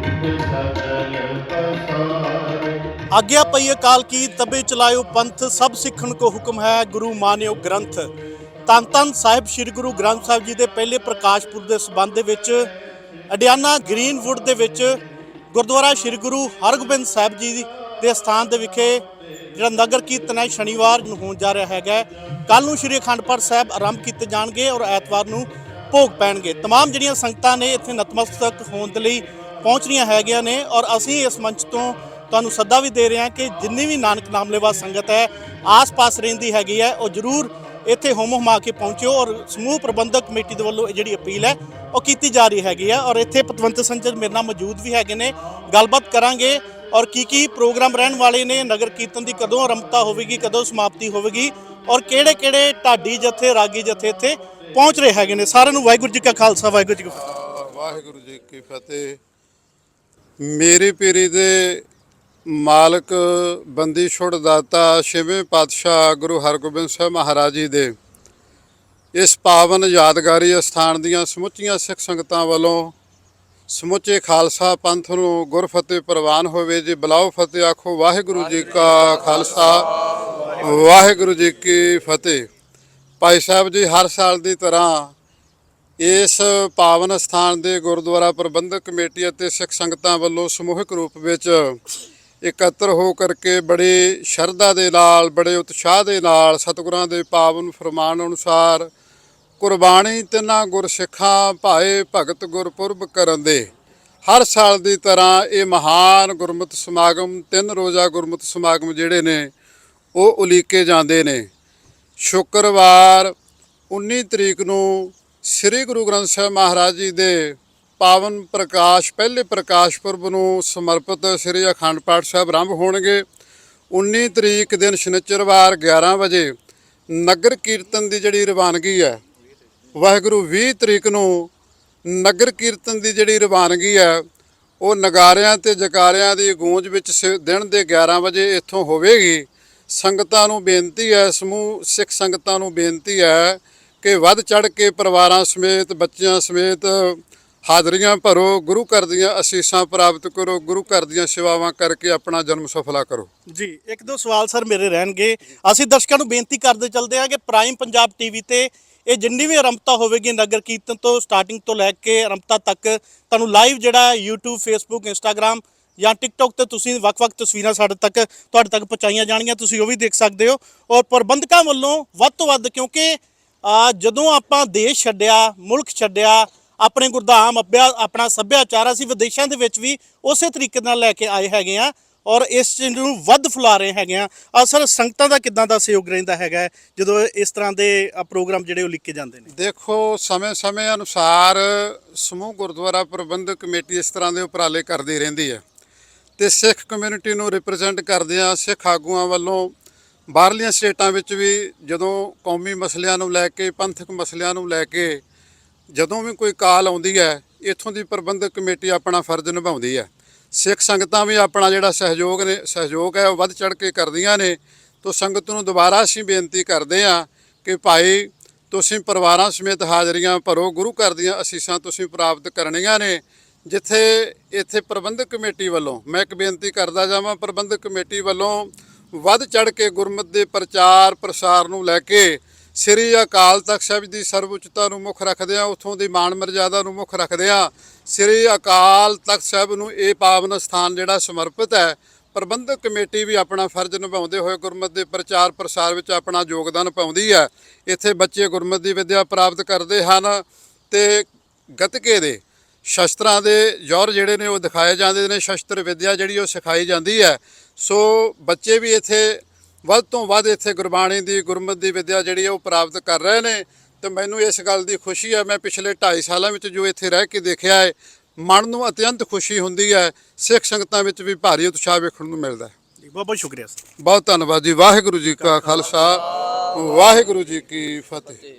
ਸਗਲ ਪਸਾਰੇ ਆਗਿਆ ਪਈ ਅਕਾਲ ਕੀ ਤਬੇ ਚਲਾਇਓ ਪੰਥ ਸਭ ਸਿੱਖਣ ਕੋ ਹੁਕਮ ਹੈ ਗੁਰੂ ਮਾਨਿਓ ਗ੍ਰੰਥ ਤਨ ਤਨ ਸਾਹਿਬ ਸ੍ਰੀ ਗੁਰੂ ਗ੍ਰੰਥ ਸਾਹਿਬ ਜੀ ਦੇ ਪਹਿਲੇ ਪ੍ਰਕਾਸ਼ ਪੁਰਬ ਦੇ ਸਬੰਧ ਦੇ ਵਿੱਚ ਅਡਿਆਨਾ ਗ੍ਰੀਨਵੁੱਡ ਦੇ ਵਿੱਚ ਗੁਰਦੁਆਰਾ ਸ੍ਰੀ ਗੁਰੂ ਹਰਗੋਬਿੰਦ ਸਾਹਿਬ ਜੀ ਦੇ ਸਥਾਨ ਦੇ ਵਿਖੇ ਜਿਹੜਾ ਨਗਰ ਕੀਰਤਨ ਹੈ ਸ਼ਨੀਵਾਰ ਨੂੰ ਹੋਣ ਜਾ ਰਿਹਾ ਹੈਗਾ ਕੱਲ ਨੂੰ ਸ੍ਰੀ ਅਖੰਡ ਪਾਠ ਸਾਹਿਬ ਆਰੰਭ ਕੀਤੇ ਜਾਣਗੇ ਔਰ ਐਤਵਾਰ ਨੂੰ ਭੋਗ ਪੈਣਗੇ तमाम ਜਿਹੜੀਆਂ ਸੰਗਤਾਂ ਨੇ ਇੱਥੇ ਨਤਮਸਤਕ ਹੋਣ ਦੇ ਲਈ ਪਹੁੰਚ ਰਹੀਆਂ ਹੈਗੀਆਂ ਨੇ ਔਰ ਅਸੀਂ ਇਸ ਮੰਚ ਤੋਂ ਤੁਹਾਨੂੰ ਸੱਦਾ ਵੀ ਦੇ ਰਹੇ ਹਾਂ ਕਿ ਜਿੰਨੀ ਵੀ ਨਾਨਕ ਨਾਮਲੇਵਾ ਸੰਗਤ ਹੈ, ਆਸ-ਪਾਸ ਰਹਿੰਦੀ ਹੈਗੀ ਹੈ, ਉਹ ਜਰੂਰ ਇੱਥੇ ਹੋਮ ਹੁਮਾ ਕੇ ਪਹੁੰਚਿਓ ਔਰ ਸਮੂਹ ਪ੍ਰਬੰਧਕ ਕਮੇਟੀ ਦੇ ਵੱਲੋਂ ਇਹ ਜਿਹੜੀ ਅਪੀਲ ਹੈ, ਉਹ ਕੀਤੀ ਜਾ ਰਹੀ ਹੈਗੀ ਹੈ ਔਰ ਇੱਥੇ ਪਤਵੰਤ ਸੰਜਤ ਮੇਰੇ ਨਾਲ ਮੌਜੂਦ ਵੀ ਹੈਗੇ ਨੇ, ਗੱਲਬਾਤ ਕਰਾਂਗੇ ਔਰ ਕੀ ਕੀ ਪ੍ਰੋਗਰਾਮ ਰਹਿਣ ਵਾਲੇ ਨੇ, ਨਗਰ ਕੀਰਤਨ ਦੀ ਕਦੋਂ ਆਰੰਭਤਾ ਹੋਵੇਗੀ, ਕਦੋਂ ਸਮਾਪਤੀ ਹੋਵੇਗੀ ਔਰ ਕਿਹੜੇ ਕਿਹੜੇ ਢਾਡੀ ਜਥੇ, ਰਾਗੀ ਜਥੇ ਇੱਥੇ ਪਹੁੰਚ ਰਹੇ ਹੈਗੇ ਨੇ। ਸਾਰਿਆਂ ਨੂੰ ਵਾਹਿਗੁਰੂ ਜੀ ਕਾ ਖਾਲਸਾ, ਵਾਹਿਗੁਰੂ ਜੀ ਕੀ ਫਤਿਹ। ਵਾਹਿਗੁਰੂ ਜੀ ਕੀ ਫਤਿਹ। ਮੇਰੀ ਪੀਰੀ ਦੇ ਮਾਲਕ ਬੰਦੀ ਛੁੜ ਦਾਤਾ ਛੇਵੇਂ ਪਾਤਸ਼ਾਹ ਗੁਰੂ ਹਰਗੋਬਿੰਦ ਸਾਹਿਬ ਮਹਾਰਾਜ ਜੀ ਦੇ ਇਸ ਪਾਵਨ ਯਾਦਗਾਰੀ ਅਸਥਾਨ ਦੀਆਂ ਸਮੁੱਚੀਆਂ ਸਿੱਖ ਸੰਗਤਾਂ ਵੱਲੋਂ ਸਮੁੱਚੇ ਖਾਲਸਾ ਪੰਥ ਨੂੰ ਗੁਰਫਤਿਹ ਪ੍ਰਵਾਨ ਹੋਵੇ ਜੀ। ਬਲਾਓ ਫਤਿਹ, ਆਖੋ ਵਾਹਿਗੁਰੂ ਜੀ ਕਾ ਖਾਲਸਾ, ਵਾਹਿਗੁਰੂ ਜੀ ਕੀ ਫਤਿਹ। ਭਾਈ ਸਾਹਿਬ ਜੀ, ਹਰ ਸਾਲ ਦੀ ਤਰ੍ਹਾਂ ਇਸ ਪਾਵਨ ਸਥਾਨ ਦੇ ਗੁਰਦੁਆਰਾ ਪ੍ਰਬੰਧਕ ਕਮੇਟੀ ਅਤੇ ਸਿੱਖ ਸੰਗਤਾਂ ਵੱਲੋਂ ਸਮੂਹਿਕ ਰੂਪ ਵਿੱਚ ਇਕੱਤਰ ਹੋ ਕਰਕੇ ਬੜੀ ਸ਼ਰਧਾ ਦੇ ਨਾਲ, ਬੜੇ ਉਤਸ਼ਾਹ ਦੇ ਨਾਲ ਸਤਿਗੁਰਾਂ ਦੇ ਪਾਵਨ ਫਰਮਾਨ ਅਨੁਸਾਰ ਕੁਰਬਾਨੀ ਤਿੰਨਾਂ ਗੁਰਸਿੱਖਾਂ ਭਾਏ ਭਗਤ ਗੁਰਪੁਰਬ ਕਰਨ ਦੇ। ਹਰ ਸਾਲ ਦੀ ਤਰ੍ਹਾਂ ਇਹ ਮਹਾਨ ਗੁਰਮਤਿ ਸਮਾਗਮ, ਤਿੰਨ ਰੋਜ਼ਾ ਗੁਰਮਤਿ ਸਮਾਗਮ ਜਿਹੜੇ ਨੇ, ਉਹ ਉਲੀਕੇ ਜਾਂਦੇ ਨੇ। ਸ਼ੁੱਕਰਵਾਰ 19 ਤਰੀਕ ਨੂੰ ਸ੍ਰੀ ਗੁਰੂ ਗ੍ਰੰਥ ਸਾਹਿਬ ਮਹਾਰਾਜ ਜੀ ਦੇ ਪਾਵਨ ਪ੍ਰਕਾਸ਼, ਪਹਿਲੇ ਪ੍ਰਕਾਸ਼ ਪੁਰਬ ਨੂੰ ਸਮਰਪਿਤ ਸ੍ਰੀ ਅਖੰਡ ਪਾਠ ਸਾਹਿਬ ਆਰੰਭ ਹੋਣਗੇ। 19 ਤਰੀਕ ਦਿਨ ਸ਼ਨੀਚਰਵਾਰ 11 ਵਜੇ ਨਗਰ ਕੀਰਤਨ ਦੀ ਜਿਹੜੀ ਰਵਾਨਗੀ ਹੈ, ਵਾਹਿਗੁਰੂ 20 ਤਰੀਕ ਨੂੰ ਨਗਰ ਕੀਰਤਨ ਦੀ ਜਿਹੜੀ ਰਵਾਨਗੀ ਹੈ, ਉਹ ਨਗਾਰਿਆਂ ਤੇ ਜਕਾਰਿਆਂ ਦੀ ਗੂੰਜ ਵਿੱਚ ਸ- ਦਿਨ ਦੇ 11 ਵਜੇ ਇੱਥੋਂ ਹੋਵੇਗੀ। ਸੰਗਤਾਂ ਨੂੰ ਬੇਨਤੀ ਹੈ, ਸਮੂਹ ਸਿੱਖ ਸੰਗਤਾਂ ਨੂੰ ਬੇਨਤੀ ਹੈ ਕਿ ਵੱਧ ਚੜ ਕੇ ਪਰਿਵਾਰਾਂ ਸਮੇਤ, ਬੱਚਿਆਂ ਸਮੇਤ ਹਾਜ਼ਰੀਆਂ ਭਰੋ, ਗੁਰੂ ਘਰ ਦੀਆਂ ਅਸੀਸਾਂ ਪ੍ਰਾਪਤ ਕਰੋ, ਗੁਰੂ ਘਰ ਦੀਆਂ ਸੇਵਾਵਾਂ ਕਰਕੇ ਆਪਣਾ ਜਨਮ ਸਫਲਾ ਕਰੋ। ਜੀ, ਇੱਕ ਦੋ ਸਵਾਲ ਸਰ ਮੇਰੇ ਰਹਿਣਗੇ। ਅਸੀਂ ਦਰਸ਼ਕਾਂ ਨੂੰ ਬੇਨਤੀ ਕਰਦੇ ਚੱਲਦੇ ਹਾਂ ਕਿ ਪ੍ਰਾਈਮ ਪੰਜਾਬ ਟੀਵੀ ਤੇ ਇਹ ਜਿੰਨੀ ਵੀ ਆਰੰਭਤਾ ਹੋਵੇਗੀ ਨਗਰ ਕੀਰਤਨ ਤੋਂ ਸਟਾਰਟਿੰਗ ਤੋਂ ਲੈ ਕੇ ਆਰੰਭਤਾ ਤੱਕ, ਤੁਹਾਨੂੰ ਲਾਈਵ ਜਿਹੜਾ ਹੈ YouTube, Facebook, Instagram ਜਾਂ TikTok ਤੇ ਤੁਸੀਂ ਵੱਖ-ਵੱਖ ਤਸਵੀਰਾਂ ਸਾਡੇ ਤੱਕ, ਤੁਹਾਡੇ ਤੱਕ ਪਹੁੰਚਾਈਆਂ ਜਾਣਗੀਆਂ, ਤੁਸੀਂ ਉਹ ਵੀ ਦੇਖ ਸਕਦੇ ਹੋ। ਔਰ ਪ੍ਰਬੰਧਕਾਂ ਵੱਲੋਂ ਵੱਧ ਤੋਂ ਵੱਧ ਕਿਉਂਕਿ ਜਦੋਂ ਆਪਾਂ ਦੇਸ਼ ਛੱਡਿਆ, ਮੁਲਕ ਛੱਡਿਆ, ਆਪਣੇ ਗੁਰਧਾਮ ਅੱਭਿਆ, ਆਪਣਾ ਸੱਭਿਆਚਾਰ ਅਸੀਂ ਵਿਦੇਸ਼ਾਂ ਦੇ ਵਿੱਚ ਵੀ ਉਸੇ ਤਰੀਕੇ ਨਾਲ ਲੈ ਕੇ ਆਏ ਹੈਗੇ ਆ ਔਰ ਇਸ ਚੀਜ਼ ਨੂੰ ਵੱਧ ਫੁਲਾ ਰਹੇ ਹੈਗੇ ਆ। ਅਸਲ ਸੰਗਤਾਂ ਦਾ ਕਿਦਾਂ ਦਾ ਸਹਿਯੋਗ ਰਹਿੰਦਾ ਹੈਗਾ ਜਦੋਂ ਇਸ ਤਰ੍ਹਾਂ ਦੇ ਪ੍ਰੋਗਰਾਮ ਜਿਹੜੇ ਉਹ ਲਿਖੇ ਜਾਂਦੇ ਨੇ? ਦੇਖੋ, ਸਮੇਂ-ਸਮੇਂ ਅਨੁਸਾਰ ਸਮੂਹ ਗੁਰਦੁਆਰਾ ਪ੍ਰਬੰਧਕ ਕਮੇਟੀ ਇਸ ਤਰ੍ਹਾਂ ਦੇ ਉਪਰਾਲੇ ਕਰਦੀ ਰਹਿੰਦੀ ਹੈ। ਤੇ ਸਿੱਖ ਕਮਿਊਨਿਟੀ ਨੂੰ ਰਿਪਰੈਜ਼ੈਂਟ ਕਰਦਿਆਂ ਸਿੱਖ ਆਗੂਆਂ ਵੱਲੋਂ ਬਾਹਰਲੀਆਂ ਸਟੇਟਾਂ ਵਿੱਚ ਵੀ ਜਦੋਂ ਕੌਮੀ ਮਸਲਿਆਂ ਨੂੰ ਲੈ ਕੇ, ਪੰਥਕ ਮਸਲਿਆਂ ਨੂੰ ਲੈ ਕੇ ਜਦੋਂ ਵੀ ਕੋਈ ਕਾਲ ਆਉਂਦੀ ਹੈ, ਇੱਥੋਂ ਦੀ ਪ੍ਰਬੰਧਕ ਕਮੇਟੀ ਆਪਣਾ ਫਰਜ਼ ਨਿਭਾਉਂਦੀ ਹੈ। ਸਿੱਖ ਸੰਗਤਾਂ ਵੀ ਆਪਣਾ ਜਿਹੜਾ ਸਹਿਯੋਗ ਨੇ, ਸਹਿਯੋਗ ਹੈ, ਉਹ ਵੱਧ ਚੜ ਕੇ ਕਰਦੀਆਂ ਨੇ। ਤੋਂ ਸੰਗਤ ਨੂੰ ਦੁਬਾਰਾ ਅਸੀਂ ਬੇਨਤੀ ਕਰਦੇ ਹਾਂ ਕਿ ਭਾਈ, ਤੁਸੀਂ ਪਰਿਵਾਰਾਂ ਸਮੇਤ ਹਾਜ਼ਰੀਆਂ ਭਰੋ, ਗੁਰੂ ਘਰ ਦੀਆਂ ਅਸੀਸਾਂ ਤੁਸੀਂ ਪ੍ਰਾਪਤ ਕਰਨੀਆਂ ਨੇ। ਜਿੱਥੇ ਇੱਥੇ ਪ੍ਰਬੰਧਕ ਕਮੇਟੀ ਵੱਲੋਂ, ਮੈਂ ਇੱਕ ਬੇਨਤੀ ਕਰਦਾ ਜਾਵਾਂ, ਪ੍ਰਬੰਧਕ ਕਮੇਟੀ ਵੱਲੋਂ ਵੱਧ ਚੜ ਕੇ ਗੁਰਮਤ ਦੇ ਪ੍ਰਚਾਰ ਪ੍ਰਸਾਰ ਨੂੰ ਲੈ ਕੇ ਸ੍ਰੀ ਅਕਾਲ ਤਖਤ ਸਾਹਿਬ ਦੀ ਸਰਵਉੱਚਤਾ ਨੂੰ ਮੁੱਖ ਰੱਖਦਿਆਂ ਉਥੋਂ ਦੀ ਮਾਣ ਮਰਜ਼ਾਦਾ ਨੂੰ ਮੁੱਖ ਰੱਖਦਿਆਂ ਸ੍ਰੀ ਅਕਾਲ ਤਖਤ ਸਾਹਿਬ ਨੂੰ ਇਹ ਪਾਵਨ ਸਥਾਨ ਜਿਹੜਾ ਸਮਰਪਿਤ ਹੈ, ਪ੍ਰਬੰਧਕ ਕਮੇਟੀ ਵੀ ਆਪਣਾ ਫਰਜ਼ ਨਿਭਾਉਂਦੇ ਹੋਏ ਗੁਰਮਤ ਦੇ ਪ੍ਰਚਾਰ ਪ੍ਰਸਾਰ ਵਿੱਚ ਆਪਣਾ ਯੋਗਦਾਨ ਪਾਉਂਦੀ ਹੈ। ਇੱਥੇ ਬੱਚੇ ਗੁਰਮਤ ਦੀ ਵਿੱਦਿਆ ਪ੍ਰਾਪਤ ਕਰਦੇ ਹਨ ਤੇ ਗਤਕੇ ਦੇ ਸ਼ਸਤਰਾਂ ਦੇ ਜੌਰ ਜਿਹੜੇ ਨੇ ਉਹ ਦਿਖਾਏ ਜਾਂਦੇ ਨੇ ਸ਼ਸਤਰ ਵਿਦਿਆ ਜਿਹੜੀ ਉਹ ਸਿਖਾਈ ਜਾਂਦੀ ਹੈ। ਸੋ ਬੱਚੇ ਵੀ ਇੱਥੇ ਵੱਧ ਤੋਂ ਵੱਧ ਇੱਥੇ ਗੁਰਬਾਣੀ ਦੀ ਗੁਰਮਤ ਦੀ ਵਿਦਿਆ ਜਿਹੜੀ ਉਹ ਪ੍ਰਾਪਤ ਕਰ ਰਹੇ ਨੇ। ਤੇ ਮੈਨੂੰ ਇਸ ਗੱਲ ਦੀ ਖੁਸ਼ੀ ਹੈ ਮੈਂ ਪਿਛਲੇ 2.5 ਸਾਲਾਂ ਵਿੱਚ ਜੋ ਇੱਥੇ ਰਹਿ ਕੇ ਦੇਖਿਆ ਹੈ ਮਨ ਨੂੰ ਅਤਿਅੰਤ ਖੁਸ਼ੀ ਹੁੰਦੀ ਹੈ ਸਿੱਖ ਸੰਗਤਾਂ ਵਿੱਚ ਵੀ ਭਾਰੀ ਉਤਸ਼ਾਹ ਵੇਖਣ ਨੂੰ ਮਿਲਦਾ ਹੈ। ਬਹੁਤ ਬਹੁਤ ਸ਼ੁਕਰੀਆ ਬਹੁਤ ਧੰਨਵਾਦ ਜੀ। ਵਾਹਿਗੁਰੂ ਜੀ ਕਾ ਖਾਲਸਾ ਵਾਹਿਗੁਰੂ ਜੀ ਕੀ ਫਤਿਹ।